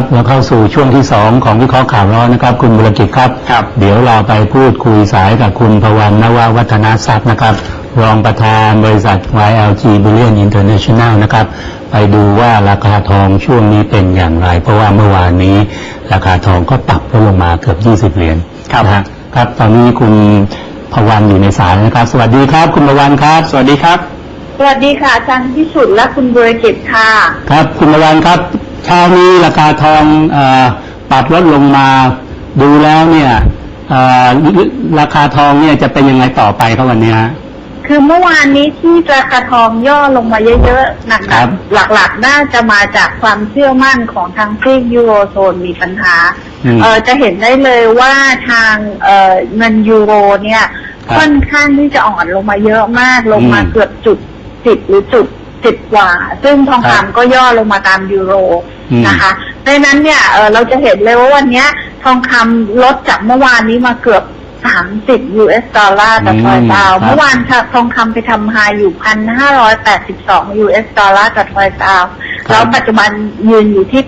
ครับเราเข้าสู่ช่วงที่สองของวิเคราะห์ข่าวร้อนนะครับ คุณบุรกิจครับครับ เดี๋ยวเราไปพูดคุยสายกับคุณพวันนววัฒนาทรัพย์นะครับ รองประธานบริษัท YLG Bullion International นะครับ ไปดูว่าราคาทองช่วงนี้เป็นอย่างไร เพราะว่าเมื่อวานนี้ ราคาทองก็ปรับลดลงมาเกือบ 20 เหรียญครับนะฮะครับ ตอนนี้คุณพวันอยู่ในสายนะครับ สวัสดีครับ คุณพวันครับ สวัสดีครับ สวัสดีค่ะอาจารย์พิสุทธิ์และคุณบริกิตค่ะ ครับ คุณพวันครับ เช้านี้ราคาทองเออปรับลดลงมาดูแล้วเนี่ยเอ่อราคาทองเนี่ยจะเป็นยังไงต่อไปครับวันนี้ฮะคือเมื่อวานนี้ที่ราคาทองย่อลงมาเยอะๆหนักครับๆหลักๆ น่าจะมาจากความเชื่อมั่นของทางซีกยูโรโซนมีปัญหาอืมเออจะเห็นได้เลยว่าทางเออเงินยูโรเนี่ยครับค่อนข้างที่จะอ่อนลงมาเยอะมากลงมาอืมเกือบจุดสิบหรือจุด สิบกว่า ซึ่งทองครับคำก็ย่อลงมาตามยูโรอืมนะคะดังนั้นเนี่ยเออเราจะเห็นเลยว่าวันเนี้ยทองคำลดจากเมื่อวานนี้มาเกือบ30 US ดอลลาร์ต่อทอยซาวอืมครับเมื่อวานค่ะทองคำไปทำไฮอยู่1,582 US ดอลลาร์ต่อทอยซาวครับแล้วปัจจุบันยืนอยู่ที่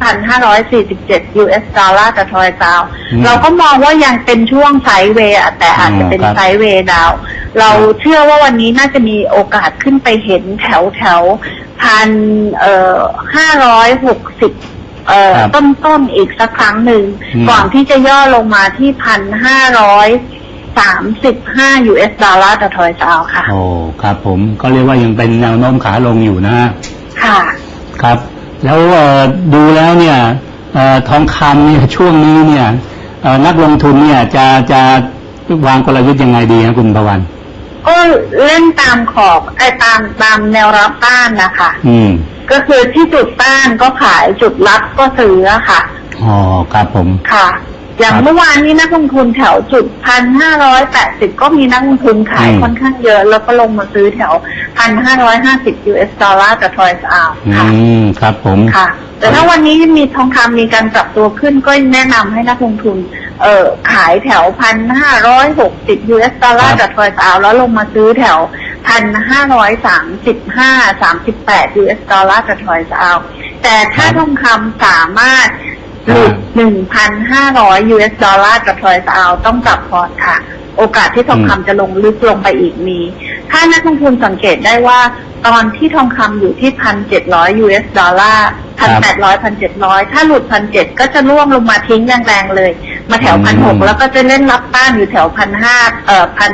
1,547 US ดอลลาร์ต่อทอยซาวอืมเราก็มองว่ายังเป็นช่วงไซด์เวย์อะแต่อาจจะเป็นอืมครับไซด์เวย์ดาว เราเชื่อว่าวันนี้น่าจะมีโอกาสขึ้นไปเห็นแถวแถวพันเอ่อห้าร้อยหกสิบเอ่อครับต้นต้นๆอีกสักครั้งหนึ่ง อืม ก่อนที่จะย่อลงมาที่พันห้าร้อยสามสิบห้า US ดอลลาร์ต่อทอยซาวค่ะ โอ้ครับผมก็เรียกว่ายังเป็นแนวโน้มขาลงอยู่นะฮะ ค่ะ ครับแล้วเอ่อดูแล้วเนี่ยเอ่อทองคำเนี่ยช่วงนี้เนี่ยเอ่อนักลงทุนเนี่ยจะจะวางกลยุทธ์ยังไงดีครับคุณพวัน ก็เล่นตามขอบไอ้ตามตามแนวรับต้านนะคะอืม ก็คือที่จุดต้านก็ขายจุดรับก็ซื้ออะค่ะ อ๋อ ครับผม ค่ะ อย่างครับเมื่อวานนี้นักลงทุนแถวจุดพันห้าร้อยแปดสิบก็มีนักลงทุนขายอืมค่อนข้างเยอะ แล้วก็ลงมาซื้อแถวพันห้าร้อยห้าสิบ US ดอลลาร์ต่อทอยส์อาวอืค่ะมครับผมค่ะ แต่ถ้าวันนี้มีทองคำมีการปรับตัวขึ้นก็แนะนำให้นักลงทุน เอ่อขายแถวพันห้าร้อยหกสิบ US ดอลลาร์ครัต่อบทอยส์อาวแล้วลงมาซื้อแถวพันห้าร้อยสามสิบห้าสามสิบแปด US ดอลลาร์ต่อทอยส์อาวแต่ถ้าทองคำสามารถ หลุดหนึ่งพันห้าร้อย US ดอลลาร์กับทรอยส์เอาต้องปรับพอร์ตค่ะ โอกาสที่ทองอืมคำจะลงลึกลงไปอีกมี ถ้านักลงทุนสังเกตได้ว่า ตอนที่ทองคำอยู่ที่พันเจ็ดร้อย US ดอลลาร์พันแปดร้อยพันเจ็ดร้อยถ้าหลุดพันเจ็ดก็จะร่วงลงมาทิ้งแรงๆเลย มาแถวพันหกแล้วก็จะเล่นรับต้านอยู่แถวพันห้าเอ่อพัน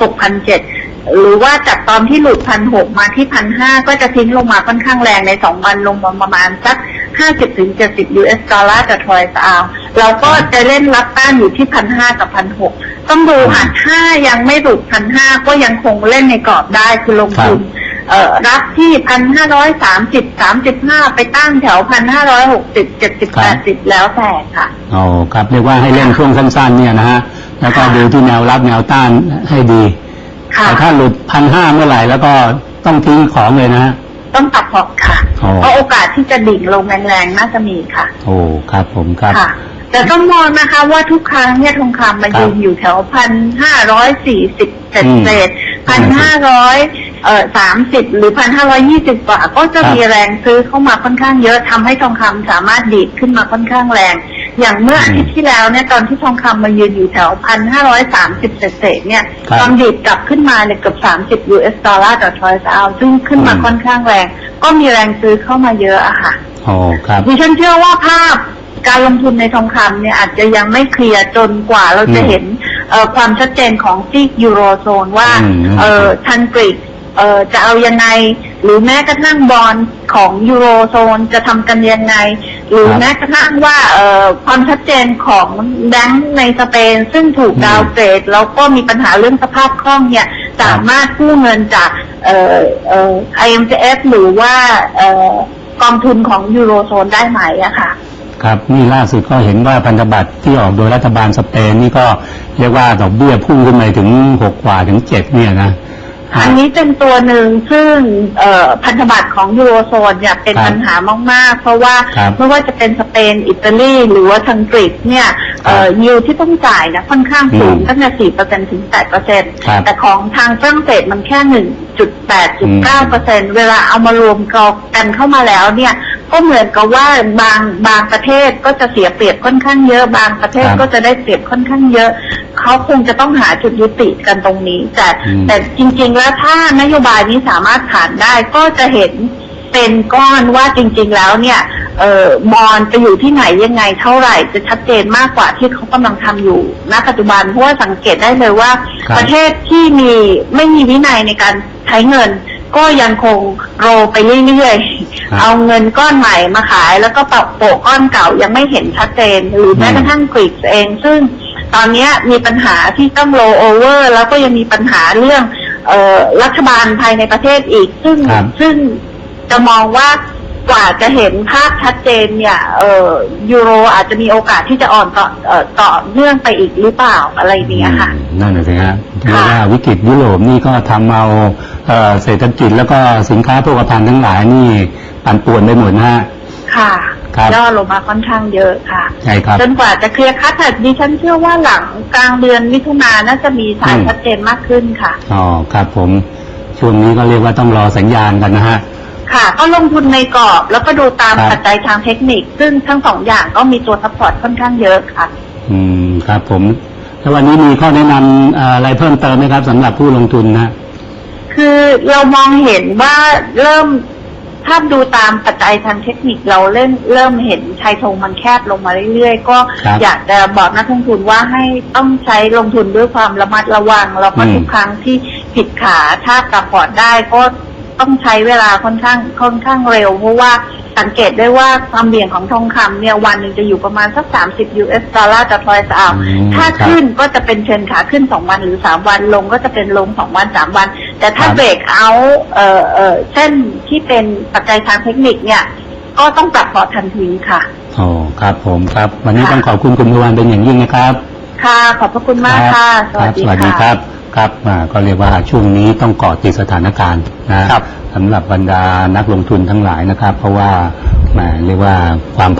หกพันเจ็ดหรือว่าจากตอนที่หลุดพันหกมาที่พันห้าก็จะทิ้งลงมาค่อนข้างแรงในสองวันลงมาประมาณสัก 50ถึง70 US ดอลลาร์ต่อทรอยส์เอาเราก็จะเล่นรับต้านอยู่ที่พันห้ากับพันหกต้องดูค่ะถ้ายังไม่หลุดพันห้าก็ยังคงเล่นในกรอบได้คือลงทุนเอ่อรับที่พันห้าร้อยสามสิบสามสิบห้าไปตั้งแถวพันห้าร้อยหกสิบเจ็ดสิบครัแปบดสิบแล้วแต่ค่ะอ๋อครับเรียกว่าให้เล่นช่วงสั้น ๆ เนี่ยนะฮะ แล้วก็ค่ะดูที่แนวรับแนวต้านให้ดีค่ะแต่ถ้าหลุดพันห้าเมื่อไหร่แล้วก็ต้องทิ้งของเลยนะฮะ ต้องตัดพอร์ตค่ะอ๋อ เพราะโอกาสที่จะดิ่งลงแรงๆน่าจะมีค่ะ โอ้ครับผมครับ ค่ะ แต่ต้องมองนะคะว่าทุกครั้งเนี่ยทองคำมันครับยืนอยู่แถวพันห้าร้อยสี่สิบเศษอืมเศษพันห้าร้อย เอ่อสามสิบหรือพันห้าร้อยี่สิบกว่า ก็จะครับมีแรงซื้อเข้ามาค่อนข้างเยอะทำให้ทองคำสามารถดีดขึ้นมาค่อนข้างแรง อย่างเมื่ออาทิตย์ที่แล้วเนี่ยตอนที่ทองคำมายืนอยู่แถวพันห้าร้อยสามสิบเศษๆเนี่ยครับตอนดีดกลับขึ้นมาเนี่ยเกือบสามสิบ US ดอลลาร์ต่อทรอยส์เอาซึ่งขึ้นมาอืมค่อนข้างแรง ก็มีแรงซื้อเข้ามาเยอะอะค่ะโอ้ครับดิฉันเชื่อว่าภาพการลงทุนในทองคำเนี่ยอาจจะยังไม่เคลียร์จนกว่าเราจะอืมเห็นเอ่อความชัดเจนของซีกยูโรโซนว่าอืมเอ่อทันกรีก เอ่อจะเอายังไง หรือแม้กระทั่งบอลของยูโรโซนจะทำกันยังไง หรือแม้กระทั่งว่าเอ่อความชัดเจนของแบงก์ในสเปน ซึ่งถูกดาวเกรดแล้วก็มีปัญหาเรื่องสภาพคล่องเนี่ยสามารถกู้เงินจากเอ่อเอ่อ IMF หรือว่าเอ่อกองทุนของยูโรโซนได้ไหมอะค่ะครับนี่ล่าสุดก็เห็นว่าพันธบัตรที่ออกโดยรัฐบาลสเปนนี่ก็เรียกว่าดอกเบี้ยพุ่งขึ้นไปถึงหกกว่าถึงเจ็ดเนี่ยนะ อันนี้เป็นตัวหนึ่งซึ่งเอ่อพันธบัตรของยูโรโซนเนี่ยเป็นครับปัญหามาก ๆ เพราะว่าครับไม่ว่าจะเป็นสเปน อิตาลี หรือว่าอังกฤษเนี่ยเอ่อยิวที่ต้องจ่ายนะค่อนข้างสูงอืมตั้งแต่สี่เปอร์เซ็นถึงแปดเปอร์เซ็นครับแต่ของทางฝรั่งเศสมันแค่หนึ่งจุดแปดจุดเก้าเปอร์เซ็นเวลาเอามารวมกันเข้ามาแล้วเนี่ย ก็เหมือนกับว่าบางบางประเทศก็จะเสียเปรียบค่อนข้างเยอะ บางประเทศครับก็จะได้เปรียบค่อนข้างเยอะ เขาคงจะต้องหาจุดยุติกันตรงนี้แต่อืมแต่จริง ๆ แล้วถ้านโยบายนี้สามารถผ่านได้ก็จะเห็นเป็นก้อนว่าจริง ๆ แล้วเนี่ยเอ่อบอลไปอยู่ที่ไหนยังไงเท่าไหร่จะชัดเจนมากกว่าที่เขากำลังทำอยู่ณปัจจุบันเพราะว่าสังเกตได้เลยว่าครับประเทศที่มีไม่มีวินัยในการใช้เงิน ก็ยังคงโรไปเรื่อยครับๆเอาเงินก้อนใหม่มาขายแล้วก็ปรับโปะก้อนเก่ายังไม่เห็นชัดเจน หรือแม้อืมกระทั่งกรีกเอง ซึ่งตอนเนี้ยมีปัญหาที่ต้องโรโอเวอร์ แล้วก็ยังมีปัญหาเรื่องเออรัฐบาลภายในประเทศอีก ซึ่งครับซึ่งจะมองว่ากว่าจะเห็นภาพชัดเจนเนี่ยเออยูโรอาจจะมีโอกาสที่จะอ่อนต่อเอ่อต่อเนื่องไปอีกหรือเปล่าอะไรเนี้ยค่ะอืมนั่นน่ะสิฮะเรียกค่ะว่าวิกฤตยุโรปนี่ก็ทำเอา เอ่อเศรษฐกิจแล้วก็สินค้าโภคภัณฑ์ทั้งหลายนี่ปั่นป่วนไปหมดนะฮะค่ะครับย่อลงมาค่อนข้างเยอะค่ะใช่ครับจนกว่าจะเคลียร์คัดแต่ดิฉันเชื่อว่าหลังกลางเดือนมิถุนายนน่าจะมีสายอืมชัดเจนมากขึ้นค่ะอ๋อครับผมช่วงนี้ก็เรียกว่าต้องรอสัญญาณกันนะฮะค่ะ ก็ลงทุนในกรอบแล้วก็ดูตามครับปัจจัยทางเทคนิค ซึ่งทั้งสองอย่างก็มีตัวซัพพอร์ตค่อนข้างเยอะค่ะ อืมครับผมแล้ววันนี้มีข้อแนะนำเอ่ออะไรเพิ่มเติมไหมครับสำหรับผู้ลงทุนนะ คือเรามองเห็นว่าเริ่มถ้าดูตามปัจจัยทางเทคนิคเราเริ่มเริ่มเห็นชายธงมันแคบลงมาเรื่อยๆ ก็ครับอยากจะบอกนักลงทุนว่าให้ต้องใช้ลงทุนด้วยความระมัดระวังแล้วก็อืมทุกครั้งที่ผิดขาถ้ากลับพอร์ตได้ก็ต้องใช้เวลาค่อนข้างค่อนข้างเร็ว เพราะว่า สังเกตได้ว่าความเบี่ยงของทองคำเนี่ยวันหนึ่งจะอยู่ประมาณสัก 30 US ดอลลาร์ต่อทรอยส์เอาอืมถ้าครับขึ้นก็จะเป็นเทรนขาขึ้น 2 วันหรือ 3 วันลงก็จะเป็นลง 2 วัน 3 วัน แต่ถ้าครับเบรกเอาท์เอ่อเอ่อเส้นที่เป็นปัจจัยทางเทคนิคเนี่ยก็ต้องปรับพอร์ตทันทีค่ะอ๋อครับผมครับ วันนี้ค่ะต้องขอบคุณคุณพวันเป็นอย่างยิ่งนะครับ ค่ะขอบพระคุณมากค่ะ สวัสดีสวัสดีค่ะครับครับอ่าก็เรียกว่าช่วงนี้ต้องเกาะติดสถานการณ์นะครับ สำหรับบรรดานักลงทุนทั้งหลายนะครับ เพราะว่าเรียกว่าความ